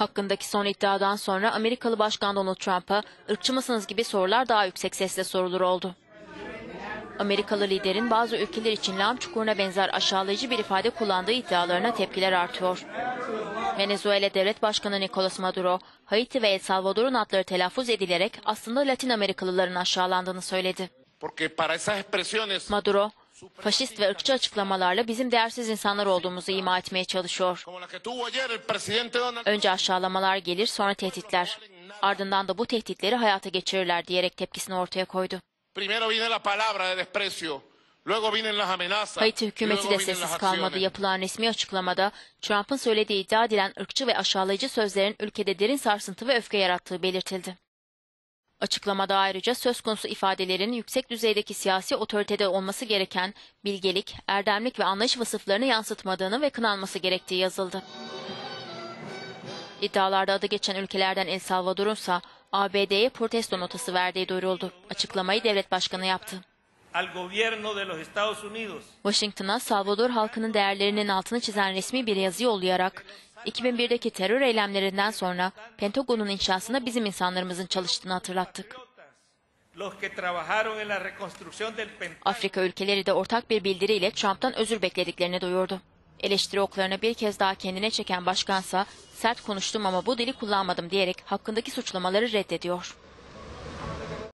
Hakkındaki son iddiadan sonra Amerikalı Başkan Donald Trump'a ırkçı mısınız gibi sorular daha yüksek sesle sorulur oldu. Amerikalı liderin bazı ülkeler için lağım çukuruna benzer aşağılayıcı bir ifade kullandığı iddialarına tepkiler artıyor. Venezuela Devlet Başkanı Nicolas Maduro, Haiti ve El Salvador'un adları telaffuz edilerek aslında Latin Amerikalıların aşağılandığını söyledi. Maduro, faşist ve ırkçı açıklamalarla bizim değersiz insanlar olduğumuzu ima etmeye çalışıyor. Önce aşağılamalar gelir, sonra tehditler. Ardından da bu tehditleri hayata geçirirler diyerek tepkisini ortaya koydu. Haiti hükümeti de sessiz kalmadı. Yapılan resmi açıklamada Trump'ın söylediği iddia edilen ırkçı ve aşağılayıcı sözlerin ülkede derin sarsıntı ve öfke yarattığı belirtildi. Açıklamada ayrıca söz konusu ifadelerin yüksek düzeydeki siyasi otoritede olması gereken bilgelik, erdemlik ve anlayış vasıflarını yansıtmadığını ve kınanması gerektiği yazıldı. İddialarda adı geçen ülkelerden El Salvador'un ise ABD'ye protesto notası verdiği duyuruldu. Açıklamayı devlet başkanı yaptı. Washington'a Salvador halkının değerlerinin altını çizen resmi bir yazı yollayarak 2001'deki terör eylemlerinden sonra Pentagon'un inşasında bizim insanlarımızın çalıştığını hatırlattık. Afrika ülkeleri de ortak bir bildiriyle Trump'tan özür beklediklerini duyurdu. Eleştiri oklarını bir kez daha kendine çeken başkansa sert konuştum ama bu dili kullanmadım diyerek hakkındaki suçlamaları reddediyor.